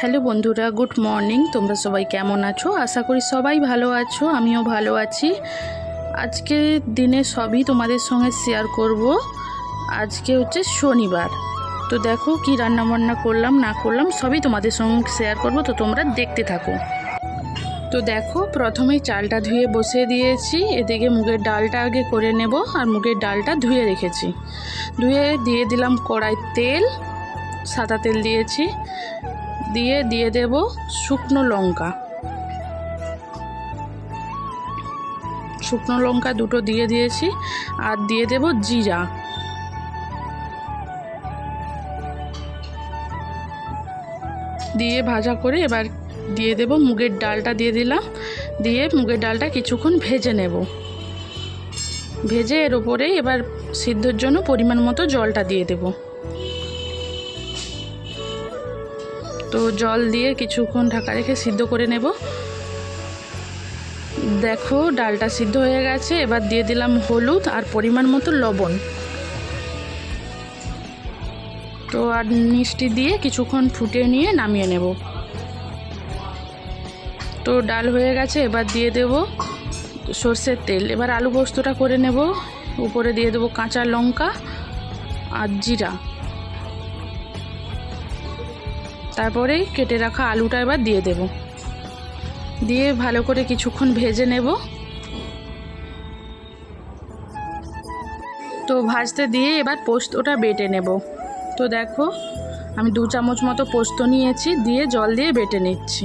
Hello বন্ধুরা, good morning. তোমরা সবাই কেমন আছো? আশা করি সবাই ভালো আছো, আমিও ভালো আছি। আজকে দিনে সবই তোমাদের সঙ্গে শেয়ার করব। আজকে হচ্ছে শনিবার। তো দেখো কি রান্না বান্না করলাম, না করলাম, সবই তোমাদের সঙ্গে শেয়ার করব, তো তোমরা দেখতে থাকো। তো দেখো প্রথমেই চালটা ধুয়ে বসিয়ে দিয়েছি, এদিকে মুগের ডালটা আগে করে নেব, আর মুগের ডালটা ধুয়ে রেখেছি। ধুয়ে দিয়ে দিলাম কড়াই তেল, সাদা তেল দিয়েছি। দিয়ে দিয়ে দেব শুকনো লঙ্কা। শুকনো লঙ্কা দুটো দিয়ে দিয়েছি, আর দিয়ে দেব জিরা। দিয়ে ভাজা করে এবার দিয়ে দেব মুগের ডালটা দিয়ে দিলাম। দিয়ে মুগের ডালটা কিছুক্ষণ ভেজে নেব। ভেজে এর ওপরে এবার সিদ্ধর জন্য পরিমাণ মতো জলটা দিয়ে দেবো। তো জল দিয়ে কিছুক্ষণ ঢাকা রেখে সিদ্ধ করে নেব। দেখো, ডালটা সিদ্ধ হয়ে গেছে। এবার দিয়ে দিলাম হলুদ আর পরিমাণ মতো লবণ। তো আর মিষ্টি দিয়ে কিছুক্ষণ ফুটিয়ে নিয়ে নামিয়ে নেব। তো ডাল হয়ে গেছে, এবার দিয়ে দেব সর্ষের তেল। এবার আলু পোস্তটা করে নেব। উপরে দিয়ে দেবো কাঁচা লঙ্কা আর জিরা। তারপরে কেটে রাখা আলুটা এবার দিয়ে দেব। দিয়ে ভালো করে কিছুক্ষণ ভেজে নেব। তো ভাজতে দিয়ে এবার পোস্তটা বেটে নেব। তো দেখো, আমি দু চামচ মতো পোস্ত নিয়েছি, দিয়ে জল দিয়ে বেটে নিচ্ছি।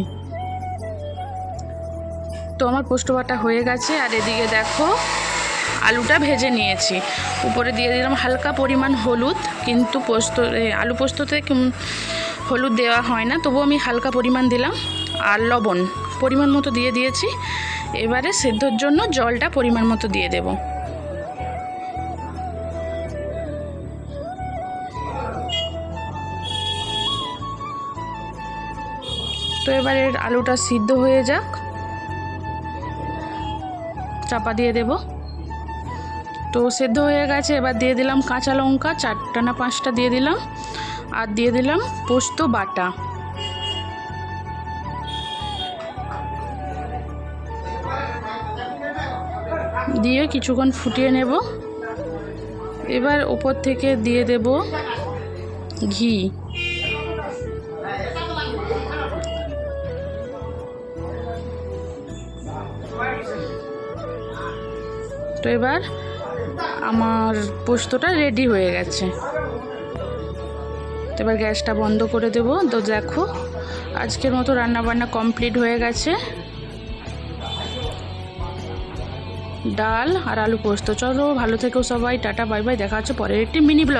তো আমার পোস্ত বাটা হয়ে গেছে, আর এদিকে দেখো, আলুটা ভেজে নিয়েছি। উপরে দিয়ে দিলাম হালকা পরিমাণ হলুদ, কিন্তু পোস্ত আলু পোস্ততে হলুদ দেওয়া হয় না তবু আমি হালকা পরিমাণ দিলাম আর লবণ পরিমাণ মতো দিয়ে দিয়েছি। এবারে সেদ্ধর জন্য জলটা পরিমাণ মতো দিয়ে দেব। তো এবারে আলুটা সিদ্ধ হয়ে যাক। চাপা দিয়ে দেব। তো সেদ্ধ হয়ে গেছে, এবার দিয়ে দিলাম কাঁচা লঙ্কা চারটা না পাঁচটা দিয়ে দিলাম। আর দিয়ে দিলাম পোস্ত বাটা। দিয়ে কিছুক্ষণ ফুটিয়ে নেব। এবার ওপর থেকে দিয়ে দেব ঘি। তো এবার আমার পোস্তটা রেডি হয়ে গেছে। তো এবার গ্যাসটা বন্ধ করে দেব। তো দেখো, আজকের মতো রান্নাবান্না কমপ্লিট হয়ে গেছে। ডাল আর আলু পোস্ত। চলো, ভালো থেকেও সবাই, টাটা, বাই বাই, দেখা হচ্ছে পরের একটি মিনি ব্লগ।